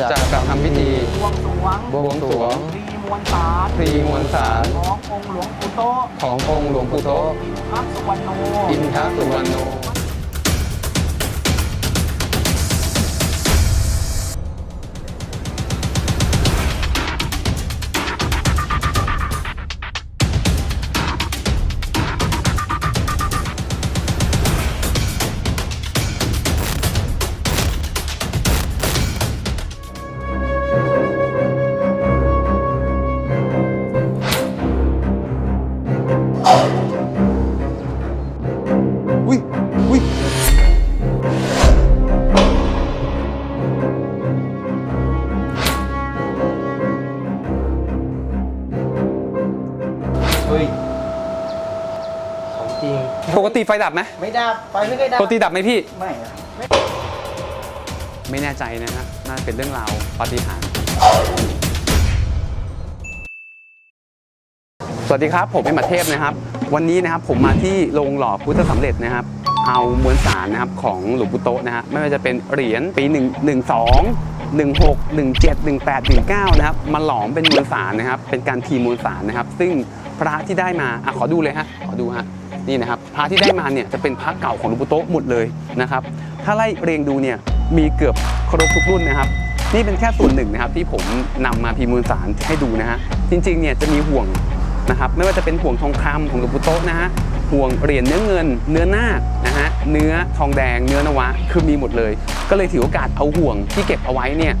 จะกระทำพิธีบวงสรวงบวงสรวงพรีมวลสารพรีมวลสารขององค์หลวงปู่โตะขององค์หลวงปู่โตะพระสุวรรณโน อินทสุวรรณโน ติไฟดับไหมไม่ดับไฟไม่เคยดับปกติดับไหมพี่ ไม่อะไม่แน่ใจนะฮะน่าจะเป็นเรื่องราวปาฏิหาริย์สวัสดีครับ ผมเป็นหมาเทพนะครับ วันนี้นะครับผมมาที่โรงหล่อพุทธสำเร็จนะครับ เอามวลสารนะครับของหลวงปู่โตะนะฮะไม่ว่าจะเป็นเหรียญปี1 1 2 1 6 1 7 1 8 1 9นะครับมาหลอมเป็นมวลสารนะครับ เป็นการทีมมวลสารนะครับ ซึ่งพระที่ได้มาอะขอดูเลยฮะขอดูฮะ นี่นะครับพระที่ได้มาเนี่ยจะเป็นพระเก่าของหลวงปู่โตะหมดเลยนะครับ ถ้าไล่เรียงดูเนี่ยมีเกือบครบทุกรุ่นนะครับ นี่เป็นแค่ส่วนหนึ่งนะครับที่ผมนำมาพิมพ์มวลสารให้ดูนะฮะจริงๆเนี่ยจะมีห่วงนะครับไม่ว่าจะเป็นห่วงทองคำของหลวงปู่โตะนะฮะห่วงเหรียญเนื้อเงิน เนื้อนาคนะฮะเนื้อทองแดง เนื้อนวะคือมีหมดเลย ก็เลยถือโอกาสเอาห่วงที่เก็บเอาไว้เนี่ย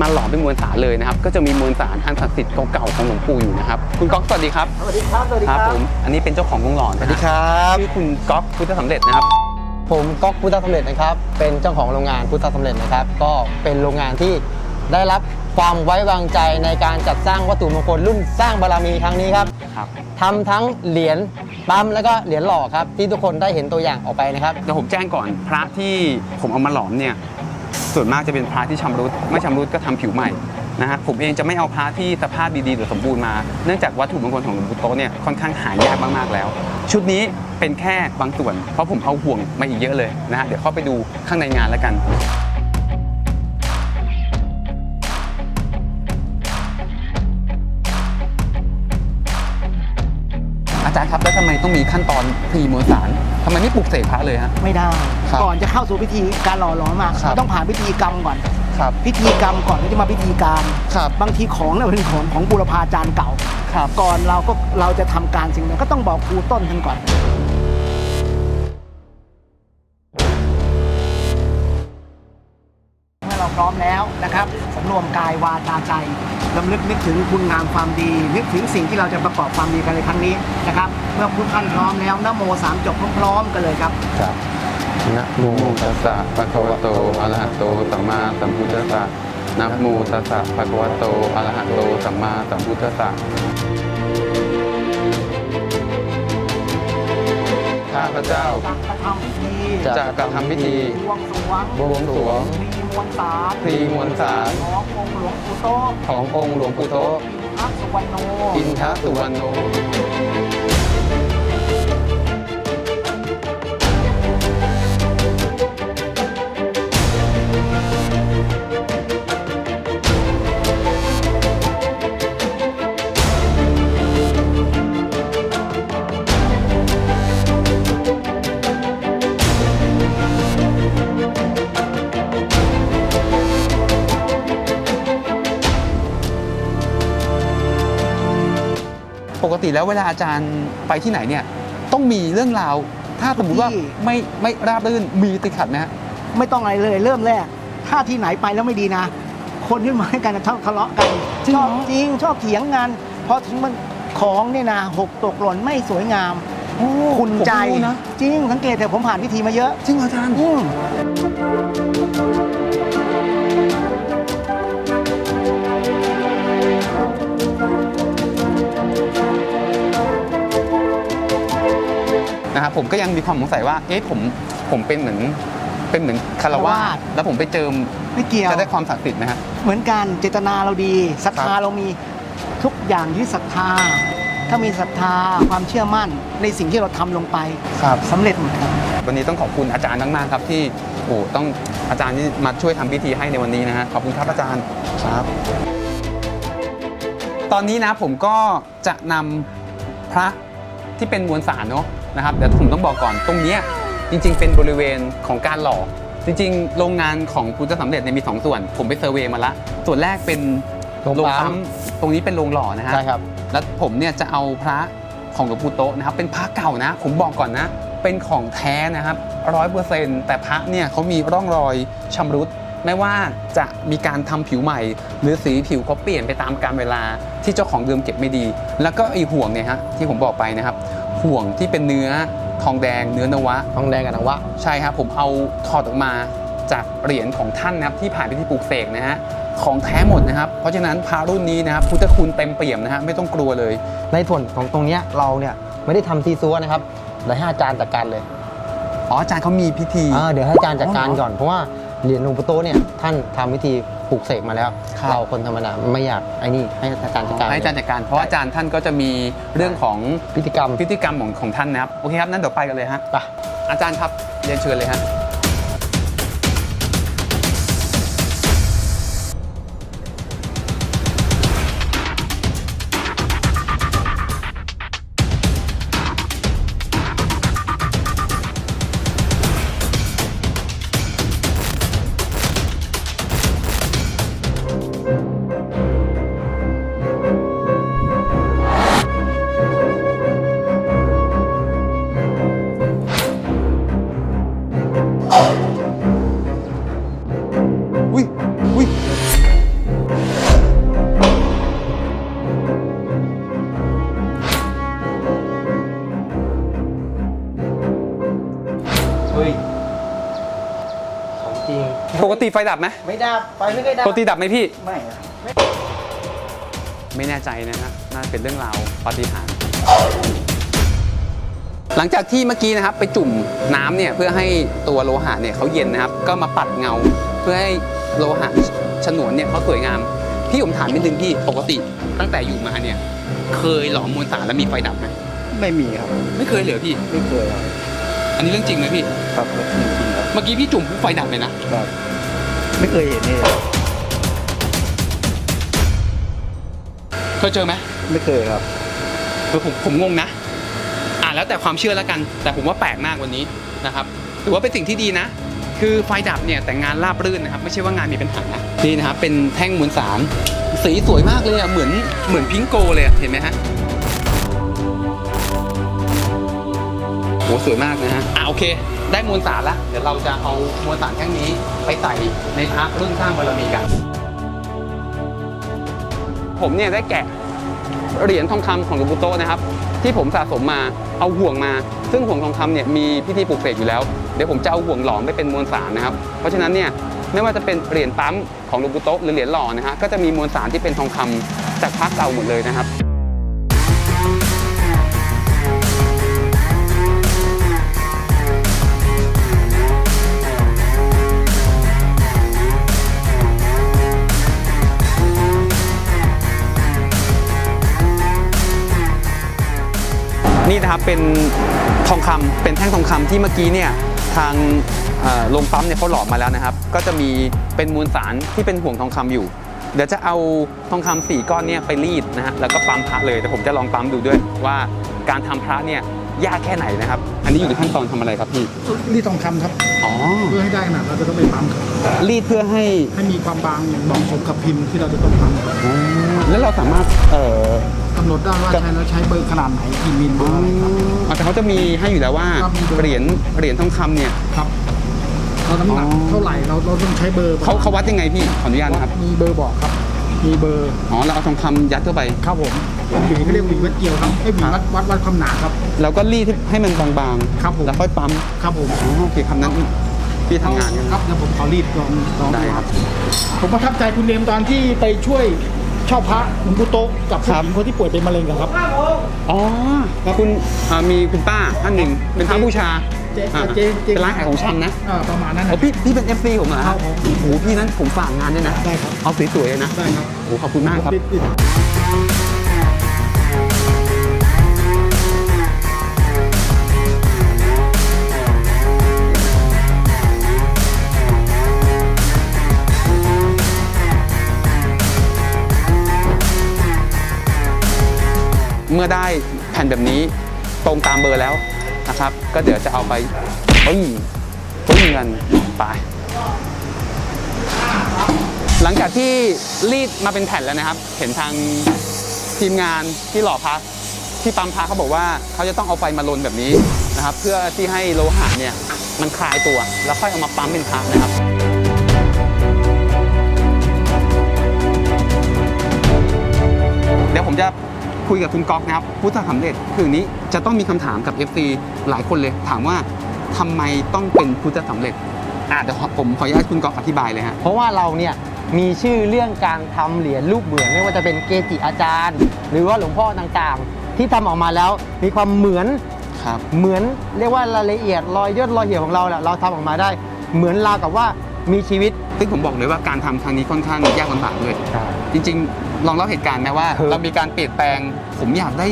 มาหล่อเป็นมวลสารเลยนะครับ ก็จะมีมวลสารอันศักดิ์สิทธิ์เก่าๆของหลวงปู่อยู่นะครับ คุณก๊อกสวัสดีครับ สวัสดีครับ สวัสดีคครัรับบผม อันนี้เป็นเจ้าของโรงหล่อสนะวัสฮะดีครับชื่อคุณก๊อกพุทธสำเร็จนะครับ ผมก๊อกพุทธสำเร็จนะครับ เป็นเจ้าของโรงงานพุทธสำเร็จนะครับ ก็เป็นโรงงานที่ได้รับความไว้วางใจในการจัดสร้างวัตถุมงคลรุ่นสร้างบารมีครั้งนี้ครับครับทำทั้งเหรียญปั๊มแล้วก็เหรียญหล่อครับที่ทุกคนได้เห็นตัวอย่างออกไปนะครับเดี๋ยวผมแจ้งก่อนพระที่ผมเอามาหลอมเนี่ย ส่วนมากจะเป็นพระที่ชำรุดไม่ชำรุดก็ทำผิวใหม่นะฮะผมเองจะไม่เอาพระที่สภาพดีๆหรือสมบูรณ์มา เนื่องจากวัตถุมงคลของหลวงปู่โตเนี่ยค่อนข้างหายากมากๆแล้ว ชุดนี้เป็นแค่บางส่วน เพราะผมเอาห่วงมาอีกเยอะเลยนะฮะเดี๋ยวเข้าไปดูข้างในงานแล้วกันำไมต้องมีขั้นตอนพรีมวลสารทำไมไม่ปลุกเสกพระเลยฮะ ไม่ได้ ครับก่อนจะเข้าสู่พิธีการหล่อหลอมมาครับเราต้องผ่านพิธีกรรมก่อน ครับ พิธีกรรมก่อนที่จะมาพิธีการ ครับ บางทีของเนี่ยเป็นของของบุรพาจารย์เก่า ครับ ก่อนเราก็เราจะทำการสิ่งนั้นก็ต้องบอกครูต้นท่านก่อน เมื่อเราพร้อมแล้วนะครับสำรวมกายวาจาใจ ลำลึกนึกถึงคุณงามความดี นึกถึงสิ่งที่เราจะประกอบความดีกันในครั้งนี้นะครับ เมื่อทุกท่านพร้อมแล้วนะโมสามจบพร้อมๆกันเลยครับครับนะโมตัสสะภะคะวะโตอะระหะโตสัมมาสัมพุทธัสสะนะโมตัสสะภะคะวะโตอะระหะโตสัมมาสัมพุทธัสสะข้าพเจ้าจะทำพิธีจะกระทำพิธีบวงสรวงบวงสรวงพรี มวลสารพรีมวลสารขององค์หลวงปู่โตะขององค์หลวงปู่โตะพระสุวรรณโนอินทสุวรรณโน ติแล้วเวลาอาจารย์ไปที่ไหนเนี่ยต้องมีเรื่องราว ถ้าสมมติว่าที่ ไม่ไม่ราบรื่นมีติดขัดไหมฮะ ไม่ต้องอะไรเลยเริ่มแรก ถ้าที่ไหนไปแล้วไม่ดีนะ คนที่มาด้วยกันจะชอบทะเลาะกันจริงชเหรอ อบจริงชอบเถียงกันพอถึงมันของเนี่ยนะหกตกหล่นไม่สวยงามคุณใจผมรู้นะจริงสังเกตเถอะผมผ่านพิธีมาเยอะ จริงเหรออาจารย์ อืม นะครับผมก็ยังมีความสงสัยว่า เอ๊ะผมผมเป็นเหมือนเป็นเหมือนคารวาสแล้วผมไปเจิมไม่เกี่ยวจะได้ความศักดิ์สิทธิ์ไหมฮะเหมือนกันเจตนาเราดีศรัทธาครับเรามีทุกอย่างที่ศรัทธา ถ้ามีศรัทธาความเชื่อมั่นในสิ่งที่เราทำลงไปครับสำเร็จหมดครับวันนี้ต้องขอบคุณอาจารย์มากๆครับที่โอ้ต้องอาจารย์ที่มาช่วยทำพิธีให้ในวันนี้นะฮะขอบคุณครับอาจารย์ครับ ตอนนี้นะผมก็จะนำพระที่เป็นมวลสารเนาะ นะครับเดี๋ยวผมต้องบอกก่อนตรงเนี้ยจริง ๆ เป็นบริเวณของการหล่อจริงๆ โรงงานของพุทธสำเร็จเนี่ยมีสองส่วน ผมไปเซอร์เวย์มาละส่วนแรกเป็นโรงปั๊มตรงนี้เป็นโรงหล่อนะฮะใช่ครับแล้วผมเนี่ยจะเอาพระของหลวงปู่โตะนะครับเป็นพระเก่านะ ผมบอกก่อนนะ เป็นของแท้นะครับร้อยเปอร์เซ็นต์แต่พระเนี่ยเขามีร่องรอยชำรุดไม่ว่าจะมีการทำผิวใหม่ หรือสีผิวเขาเปลี่ยนไปตามกาลเวลาที่เจ้าของเดิมเก็บไม่ดี แล้วก็ไอห่วงเนี่ยฮะที่ผมบอกไปนะครับ ห่วงที่เป็นเนื้อทองแดง เนื้อนวะ ทองแดงกับนวะ ใช่ครับผมเอาถอดออกมาจากเหรียญของท่านนะครับที่ผ่านพิธีปลูกเสกนะฮะของแท้หมดนะครับ เพราะฉะนั้นพระรุ่นนี้นะครับพุทธคุณเต็มเปี่ยมนะฮะไม่ต้องกลัวเลย ในส่วนของตรงเนี้ยเราเนี่ยไม่ได้ทำซีซัวนะครับเดี๋ยวให้อาจารย์จัดการเลยอ๋ออาจารย์เขามีพิธี อ่าเดี๋ยวให้อาจารย์จัดการก่อนเพราะว่าเหรียญหลวงปู่โตะเนี่ยท่านทำพิธี ปลูกเสกมาแล้ว ครับ เราคนธรรมดาไม่อยากไอ้นี่ให้อาจารย์จัดการให้อาจารย์จัดการเพราะว่าอาจารย์ท่านก็จะมีเรื่องของพิธีกรรมพิธีกรรมของของท่านนะครับโอเคครับนั้นเดี๋ยวไปกันเลยฮะไปอาจารย์ครับเรียนเชิญเลยฮะ ปกติไฟดับไหมไม่ได้ไปไม่ได้ดับปกติดับไหมพี่ ไม่ครับไม่แน่ใจนะฮะน่าจะเป็นเรื่องราวปาฏิหาริย์หลังจากที่เมื่อกี้นะครับไปจุ่มน้ำเนี่ยเพื่อให้ตัวโลหะเนี่ยเขาเย็นนะครับ ก็มาปัดเงา เพื่อให้โลหะฉนวนเนี่ยเขาสวยงามพี่ผมถามนิดนึงพี่ปกติตั้งแต่อยู่มาเนี่ย เคยหลอมมวลสารแล้วมีไฟดับไหมไม่มีครับ ไม่เคยเลยเหรอพี่ ไม่เคยครับอันนี้เรื่องจริงไหมพี่ ครับจริงๆครับ เมื่อกี้พี่จุ่มปุ๊บไฟดับเลยนะครับ ไม่เคยเห็นนี่เคยเจอไหมไม่เคยครับคือผมผมงงนะ อ่าแล้วแต่ความเชื่อแล้วกัน แต่ผมว่าแปลกมากวันนี้นะครับถือว่าเป็นสิ่งที่ดีนะ คือไฟดับเนี่ยแต่งานราบรื่นนะครับ ไม่ใช่ว่างานมีปัญหานี่นะครับเป็นแท่งมวลสาร สีสวยมากเลยอะเหมือนเหมือนพิงโกเลยอะเห็นไหมฮะโหสวยมากนะฮะอ่าโอเค ได้มวลสารแล้ว เดี๋ยวเราจะเอามวลสารแท่งนี้ไปใส่ในพระรุ่นสร้างบารมีกัน ผมเนี่ยได้แกะเหรียญทองคำของหลวงปู่โตนะครับ ที่ผมสะสมมาเอาห่วงมา ซึ่งห่วงทองคำเนี่ยมีพิธีปลูกเสกอยู่แล้ว เดี๋ยวผมจะเอาห่วงหลอมไปเป็นมวลสารนะครับ เพราะฉะนั้นเนี่ยไม่ว่าจะเป็นเหรียญปั๊มของหลวงปู่โตหรือเหรียญหล่อนะฮะก็จะมีมวลสารที่เป็นทองคำจากพระเก่าหมดเลยนะครับ นี่นะครับเป็นทองคำเป็นแท่งทองคำที่เมื่อกี้เนี่ยทางเอ่อโรงปั๊มเนี่ยเขาหลอมมาแล้วนะครับ ก็จะมีเป็นมวลสารที่เป็นห่วงทองคำอยู่ เดี๋ยวจะเอาทองคำสี่ก้อนเนี่ยไปรีดนะฮะแล้วก็ปั๊มพระเลยแต่ผมจะลองปั๊มดูด้วยว่าการทำพระเนี่ยยากแค่ไหนนะครับ อันนี้อยู่ในขั้นตอนทำอะไรครับพี่ รีดทองคำครับ อ๋อ เพื่อให้ได้ขนาดเราจะต้องไปปั๊มครับรีดเพื่อให้ให้มีความบางเหมาะสมกับพิมพ์ที่เราจะต้องปั๊มครับอ๋อแล้วเราสามารถเอ่อกำหนดได้ว่าใช้เราใช้เบอร์ขนาดไหนกี่มิลเบอร์อะไรครับ อ๋อแต่เขาจะมีให้อยู่แล้วว่าครับมีเบอร์ เหรียญเหรียญทองคำเนี่ย ครับเราน้ำหนักอ๋อ เท่าไหร่เราเราต้องใช้เบอร์เขาเขาวัดยังไงพี่ขออนุญาตนะครับมีเบอร์บอกครับ มีเบอร์อ๋อเราเอาทองคำยัดเข้าไป ครับผมหวีเขาเรียกหวีวัดเกี่ยวครับไอ้หวีวัดวัดวัดความหนาครับ แล้วก็รีดให้มันบางๆครับผม แล้วค่อยปั๊มครับผมอ๋อโอเคคำนั้นพี่ทำงานกัน ครับเดี๋ยวผมขอรีดลองลองได้ดูครับผมประทับใจคุณเนมตอนที่ไปช่วย เช่าพระหลวงปู่โตะกับผู้ครัหบญิงคนที่ป่วยเป็นมะเร็งกันครับ อ๋อแล้วคุณอ่ามีคุณป้าท่านหนึ่งเป็นพระบูชาเจ๊อ่าเจ๊เจ๊ เป็นร้านขายของชำนะอ่าประมาณนั้นโอ้นะพี่พี่เป็น FC ผมเหรอครับผม โอ้โหพี่นั้นผมฝากงานด้วยนะ ได้ครับเอาสวยๆเลยนะได้ครับ โอ้โหขอบคุณมากครับ ติดติ เมื่อได้แผ่นแบบนี้ตรงตามเบอร์แล้วนะครับ ก็เดี๋ยวจะเอาไปปึ้งปึ้งเงินไปหลังจากที่รีดมาเป็นแผ่นแล้วนะครับ เห็นทางทีมงานที่หล่อพักที่ปั๊มพักเขาบอกว่าเขาจะต้องเอาไฟมาลนแบบนี้นะครับ เพื่อที่ให้โลหะเนี่ยมันคลายตัว แล้วค่อยเอามาปั๊มเป็นพักนะครับเดี๋ยวผมจะ คุยกับคุณก๊อฟนะครับพุทธสำเร็จคืออย่างนี้จะต้องมีคำถามกับ FC หลายคนเลย ถามว่าทำไมต้องเป็นพุทธสำเร็จอะเดี๋ยวผมขออนุญาตคุณก๊อฟอธิบายเลยฮะเพราะว่าเราเนี่ยมีชื่อเรื่องการทำเหรียญรูปเหมือนไม่ว่าจะเป็นเกจิอาจารย์ หรือว่าหลวงพ่อต่างๆ ที่ทำออกมาแล้วมีความเหมือนครับเหมือนเรียกว่ารายละเอียดรอยย่นรอยเหี่ยวของเราแหละเราทำออกมาได้ เหมือนราวกับว่า มีชีวิต ซึ่งผมบอกเลยว่าการทำครั้งนี้ค่อนข้างยากลำบากเลยจริงๆ ลองเล่าเหตุการณ์ไหมว่าคือเรามีการเปลี่ยนแปลง ผมอยากได้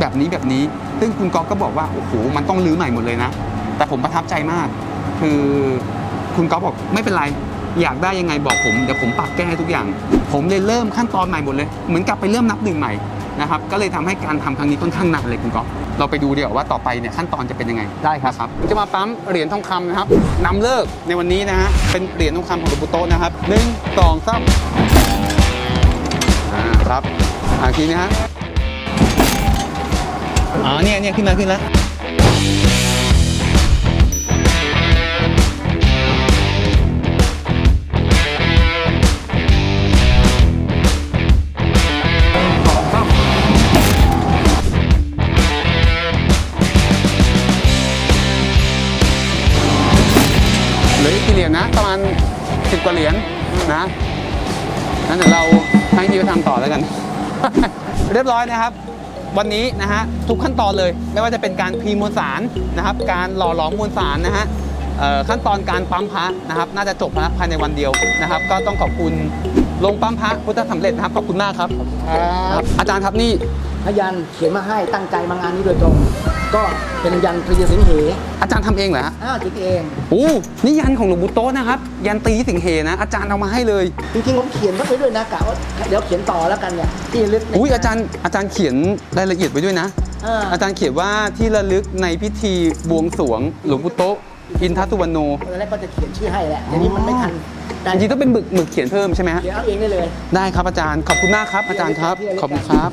แบบนี้แบบนี้ ซึ่งคุณก๊อฟก็บอกว่า โอ้โห มันต้องรื้อใหม่หมดเลยนะ แต่ผมประทับใจมาก คือคุณก๊อฟบอกไม่เป็นไร อยากได้ยังไงบอกผม เดี๋ยวผมปรับแก้ให้ทุกอย่าง ผมเลยเริ่มขั้นตอนใหม่หมดเลย เหมือนกลับไปเริ่มนับหนึ่งใหม่ นะครับก็เลยทำให้การทำครั้งนี้ค่อนข้างหนักเลยคุณก๊อฟเราไปดูดีกว่าว่าต่อไปเนี่ยขั้นตอนจะเป็นยังไงได้ครับครับจะมาปั๊มเหรียญทองคำนะครับนำเลิกในวันนี้นะฮะเป็นเหรียญทองคำของหลวงปู่โตะนะครับหนึ่งสองสามอ่าครับอ่าทีนะฮะอ๋อเนี่ยเนี่ยขึ้นมาขึ้นแล้ว นะ ประมาณสิบกว่าเหรียญนะงั้นเดี๋ยวเราให้พี่เขาทำต่อแล้วกัน เรียบร้อยนะครับ วันนี้นะฮะทุกขั้นตอนเลยไม่ว่าจะเป็นการพิมพ์มวลสารนะครับ การหล่อหลอมมวลสารนะฮะเอ่อขั้นตอนการปั๊มพระนะครับ น่าจะจบแล้วภายในวันเดียวนะครับ ก็ต้องขอบคุณโรงปั๊มพระพุทธสำเร็จนะครับขอบคุณมากครับครับ อาจารย์ครับนี่พยันเขียนมาให้ตั้งใจมางานนี้โดยตรง ก็เป็นยันตรีสิงเหอาจารย์ทำเองเหรอฮะอ้าวจิตเองโอ้นี่ยันของหลวงปู่โตะนะครับ ยันตีสิงเหนะ อาจารย์เอามาให้เลยจริงๆผมเขียนไว้ด้วยนะกะว่าเดี๋ยวเขียนต่อแล้วกันเนี่ยที่ระลึกในอุ้ยอาจารย์อาจารย์เขียนรายละเอียดไว้ด้วยนะ เอออาจารย์เขียนว่าที่ระลึกในพิธีบวงสรวง หลวงปู่โตะอินทัสสุวรรณโนตอนแรกก็จะเขียนชื่อให้แหละทีนี้มันไม่ทันแต่จริงๆต้องเป็นหมึกหมึกเขียนเพิ่มใช่ไหมฮะเขียนเอาเองได้เลย ได้ครับอาจารย์ขอบคุณมากครับอาจารย์ครับ ขอบคุณครับ